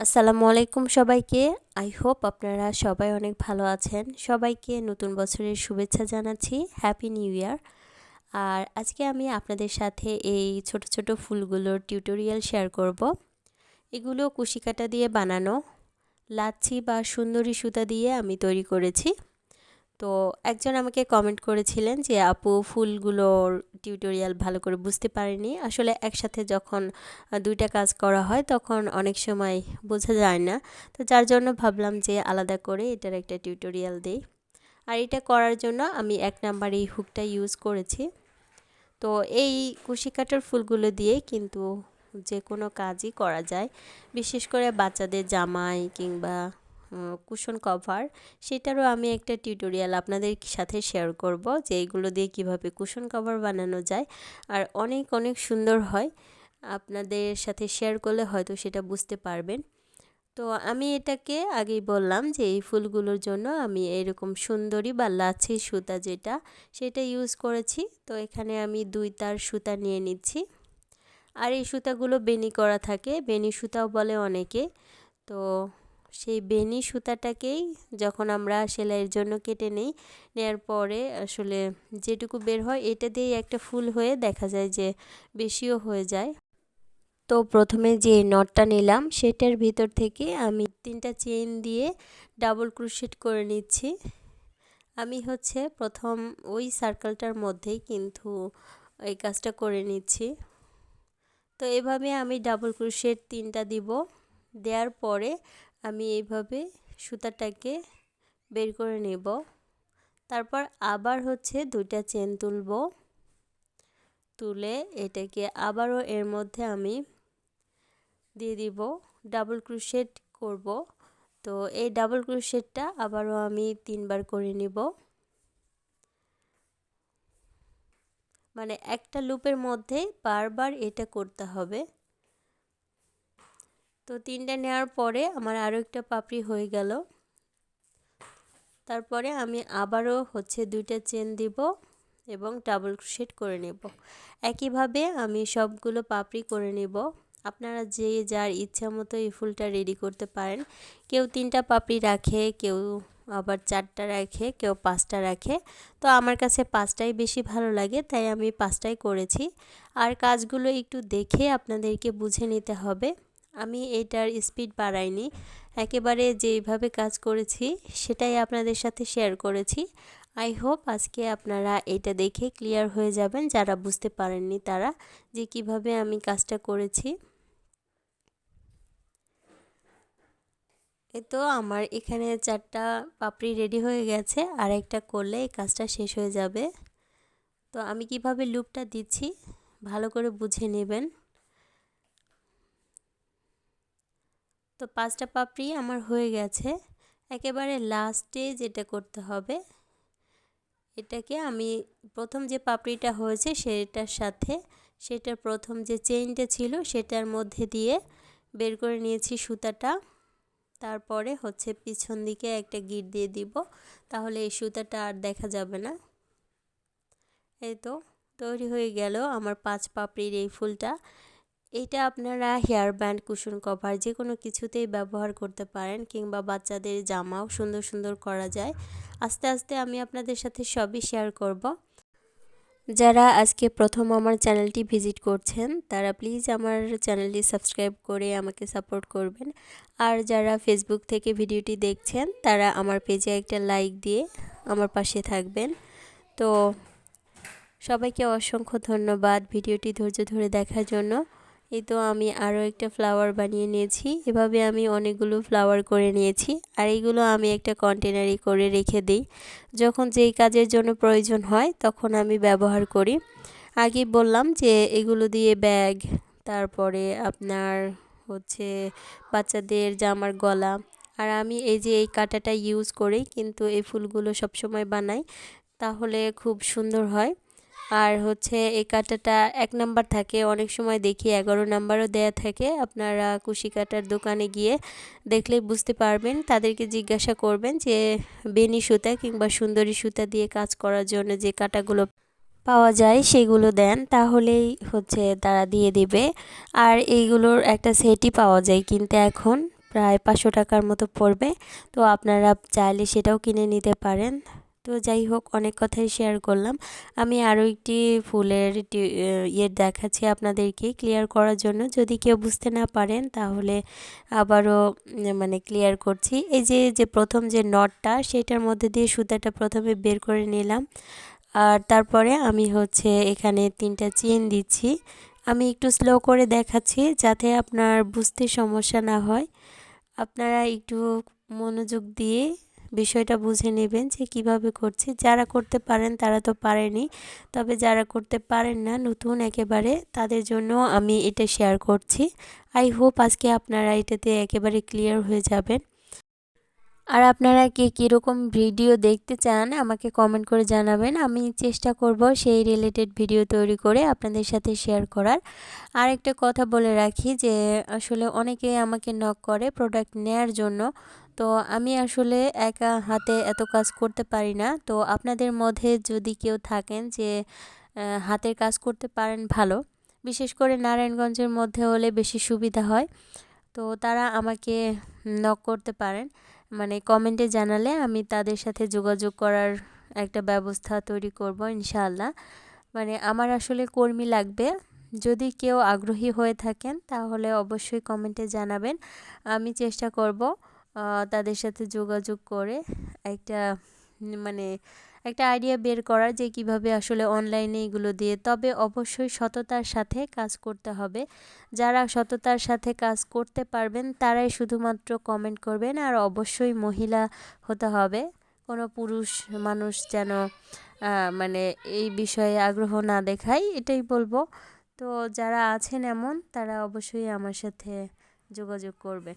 আসসালামু আলাইকুম সবাইকে। আই হোপ আপনারা সবাই অনেক ভালো আছেন। সবাইকে নতুন বছরের শুভেচ্ছা জানাচ্ছি। হ্যাপি নিউ ইয়ার আর আজকে আমি আপনাদের সাথে এই ছোট ছোট ফুলগুলোর টিউটোরিয়াল শেয়ার করব। এগুলো কুশিকাটা দিয়ে বানানো। লাচ্ছি বা সুন্দরী সুতা দিয়ে আমি তৈরি করেছি। তো একজন আমাকে কমেন্ট করেছিলেন যে, আপু, ফুলগুলোর টিউটোরিয়াল ভালো করে বুঝতে পারিনি। আসলে একসাথে যখন দুইটা কাজ করা হয় তখন অনেক সময় বোঝা যায় না। তো যার জন্য ভাবলাম যে, আলাদা করে এটার একটা টিউটোরিয়াল দিই। আর এটা করার জন্য আমি এক নাম্বার এই হুকটা ইউজ করেছি। তো এই কুশি কাটার ফুলগুলো দিয়ে কিন্তু যে কোনো কাজই করা যায়। বিশেষ করে বাচ্চাদের জামাই কিংবা কুশন কভার সেটারও আমি একটা টিউটোরিয়াল আপনাদের সাথে শেয়ার করব যে এইগুলো দিয়ে কীভাবে কুশন কভার বানানো যায়। আর অনেক অনেক সুন্দর হয়। আপনাদের সাথে শেয়ার করলে হয়তো সেটা বুঝতে পারবেন। তো আমি এটাকে আগেই বললাম যে এই ফুলগুলোর জন্য আমি এরকম সুন্দরী বা লাচ্ছি সুতা যেটা, সেটা ইউজ করেছি। তো এখানে আমি দুই তার সুতা নিয়ে নিচ্ছি। আর এই সুতাগুলো বেনি করা থাকে। বেনি সুতাও বলে অনেকে। তো সেই বেনি সুতাটাকেই যখন আমরা সেলাইয়ের জন্য কেটে নিই নেওয়ার পরে আসলে যেটুকু বের হয় এটা দিয়েই একটা ফুল হয়ে দেখা যায় যে বেশিও হয়ে যায়। তো প্রথমে যে নটটা নিলাম সেটার ভিতর থেকে আমি তিনটা চেন দিয়ে ডাবল ক্রুশেট করে নিচ্ছি। আমি হচ্ছে প্রথম ওই সার্কেলটার মধ্যেই কিন্তু এই কাজটা করে নিচ্ছি। তো এভাবে আমি ডাবল ক্রুশেট তিনটা দিব। দেওয়ার পরে আমি এইভাবে সুতাটাকে বের করে নেব। তারপর আবার হচ্ছে দুইটা চেন তুলব। তুলে এটাকে আবারও এর মধ্যে আমি দিয়ে দিব, ডাবল ক্রুশেট করব। তো এই ডাবল ক্রুশেটটা আবারও আমি তিনবার করে নিব। মানে একটা লুপের মধ্যে বারবার এটা করতে হবে। তো তিনটা নেওয়ার পরে আমার আরও একটা পাপড়ি হয়ে গেল। তারপরে আমি আবারও হচ্ছে দুইটা চেন দিব এবং ডাবল ক্রোশেট করে নেব। একইভাবে আমি সবগুলো পাপড়ি করে নেব। আপনারা যে যার ইচ্ছা মতো এই ফুলটা রেডি করতে পারেন। কেউ তিনটা পাপড়ি রাখে, কেউ আবার চারটা রাখে, কেউ পাঁচটা রাখে। তো আমার কাছে পাঁচটাই বেশি ভালো লাগে, তাই আমি পাঁচটাই করেছি। আর কাজগুলো একটু দেখে আপনাদেরকে বুঝে নিতে হবে। আমি এটার স্পিড বাড়াইনি। একেবারে যেইভাবে কাজ করেছি, সেটাই আপনাদের সাথে শেয়ার করেছি। আই হোপ আজকে আপনারা এটা দেখে ক্লিয়ার হয়ে যাবেন, যারা বুঝতে পারেননি তারা, যে কীভাবে আমি কাজটা করেছি। তো আমার এখানে চারটা পাপড়ি রেডি হয়ে গেছে, আর একটা করলে এই কাজটা শেষ হয়ে যাবে। তো আমি কীভাবে লুপটা দিচ্ছি, ভালো করে বুঝে নেবেন। তো পাঁচটা পাপড়ি আমার হয়ে গেছে। একেবারে লাস্টে যেটা করতে হবে, এটাকে আমি প্রথম যে পাপড়িটা হয়েছে সেটার সাথে, সেটার প্রথম যে চেইনটা ছিল সেটার মধ্যে দিয়ে বের করে নিয়েছি সুতাটা। তারপরে হচ্ছে পিছন দিকে একটা গিট দিয়ে দিব, তাহলে এই সুতাটা আর দেখা যাবে না। এই তো, তৈরি হয়ে গেল আমার পাঁচ পাপড়ির এই ফুলটা। এইটা আপনারা হেয়ার ব্যান্ড কুশন কভার যে কোনো কিছুতেই ব্যবহার করতে পারেন কিংবা বাচ্চাদের জামাও সুন্দর সুন্দর করা যায়। আস্তে আস্তে আমি আপনাদের সাথে সবই শেয়ার করব। যারা আজকে প্রথম আমার চ্যানেলটি ভিজিট করছেন, তারা প্লিজ আমার চ্যানেলটি সাবস্ক্রাইব করে আমাকে সাপোর্ট করবেন। আর যারা ফেসবুক থেকে ভিডিওটি দেখছেন, তারা আমার পেজে একটা লাইক দিয়ে আমার পাশে থাকবেন। তো সবাইকে অসংখ্য ধন্যবাদ ভিডিওটি ধৈর্য ধরে দেখার জন্য। এই তো আমি আরও একটা ফ্লাওয়ার বানিয়ে নিয়েছি। এভাবে আমি অনেকগুলো ফ্লাওয়ার করে নিয়েছি। আর এইগুলো আমি একটা কন্টেনারে করে রেখে দিই। যখন যেই কাজের জন্য প্রয়োজন হয়, তখন আমি ব্যবহার করি। আগে বললাম যে এগুলো দিয়ে ব্যাগ তারপরে আপনার হচ্ছে বাচ্চাদের জামার গলা। আর আমি এই যে এই কাঁটাটা ইউজ করি, কিন্তু এই ফুলগুলো সবসময় বানাই, তাহলে খুব সুন্দর হয়। আর হচ্ছে এই কাঁটাটা এক নাম্বার থাকে, অনেক সময় দেখি এগারো নাম্বারও দেয়া থাকে। আপনারা কুশি কাটার দোকানে গিয়ে দেখলেই বুঝতে পারবেন, তাদেরকে জিজ্ঞাসা করবেন যে বেনি সুতা কিংবা সুন্দরী সুতা দিয়ে কাজ করার জন্য যে কাটাগুলো পাওয়া যায় সেগুলো দেন, তাহলেই হচ্ছে তারা দিয়ে দিবে। আর এইগুলোর একটা সেটই পাওয়া যায় কিন্তু এখন, প্রায় পাঁচশো টাকার মতো পড়বে। তো আপনারা চাইলে সেটাও কিনে নিতে পারেন। তো যাই হোক, অনেক কথাই শেয়ার করলাম। আমি আরও একটি ফুলের ইয়ে দেখাচ্ছি আপনাদেরকে ক্লিয়ার করার জন্য। যদি কেউ বুঝতে না পারেন, তাহলে আবারও মানে ক্লিয়ার করছি। এই যে যে প্রথম যে নটটা সেটার মধ্যে দিয়ে সুতাটা প্রথমে বের করে নিলাম। আর তারপরে আমি হচ্ছে এখানে তিনটা চেন দিচ্ছি। আমি একটু স্লো করে দেখাচ্ছি যাতে আপনার বুঝতে সমস্যা না হয়। আপনারা একটু মনোযোগ দিয়ে বিষয়টা বুঝে নেবেন যে কীভাবে করছি। যারা করতে পারেন তারা তো পারেনি, তবে যারা করতে পারেন না, নতুন একেবারে, তাদের জন্য আমি এটা শেয়ার করছি। আই হোপ আজকে আপনারা এটাতে একেবারে ক্লিয়ার হয়ে যাবেন। আর আপনারা কে কীরকম ভিডিও দেখতে চান, আমাকে কমেন্ট করে জানাবেন। আমি চেষ্টা করব সেই রিলেটেড ভিডিও তৈরি করে আপনাদের সাথে শেয়ার করার। আর একটা কথা বলে রাখি যে, আসলে অনেকে আমাকে নক করে প্রোডাক্ট নেয়ার জন্য। তো আমি আসলে একা হাতে এত কাজ করতে পারি না। তো আপনাদের মধ্যে যদি কেউ থাকেন যে হাতের কাজ করতে পারেন ভালো, বিশেষ করে নারায়ণগঞ্জের মধ্যে হলে বেশি সুবিধা হয়। তো তারা আমাকে নক করতে পারেন মানে কমেন্টে জানালে আমি তাদের সাথে যোগাযোগ করার একটা ব্যবস্থা তৈরি করব ইনশাআল্লাহ। মানে আমার আসলে কর্মী লাগবে, যদি কেউ আগ্রহী হয়ে থাকেন তাহলে অবশ্যই কমেন্টে জানাবেন, আমি চেষ্টা করব তাদের সাথে যোগাযোগ করে একটা মানে একটা আইডিয়া বের করার যে কীভাবে আসলে অনলাইনে এগুলো দিয়ে, তবে অবশ্যই সততার সাথে কাজ করতে হবে। যারা সততার সাথে কাজ করতে পারবেন, তারাই শুধুমাত্র কমেন্ট করবেন আর অবশ্যই মহিলা হতে হবে। কোনো পুরুষ মানুষ যেন মানে এই বিষয়ে আগ্রহ না দেখায়, এটাই বলব। তো যারা আছেন এমন, তারা অবশ্যই আমার সাথে যোগাযোগ করবেন।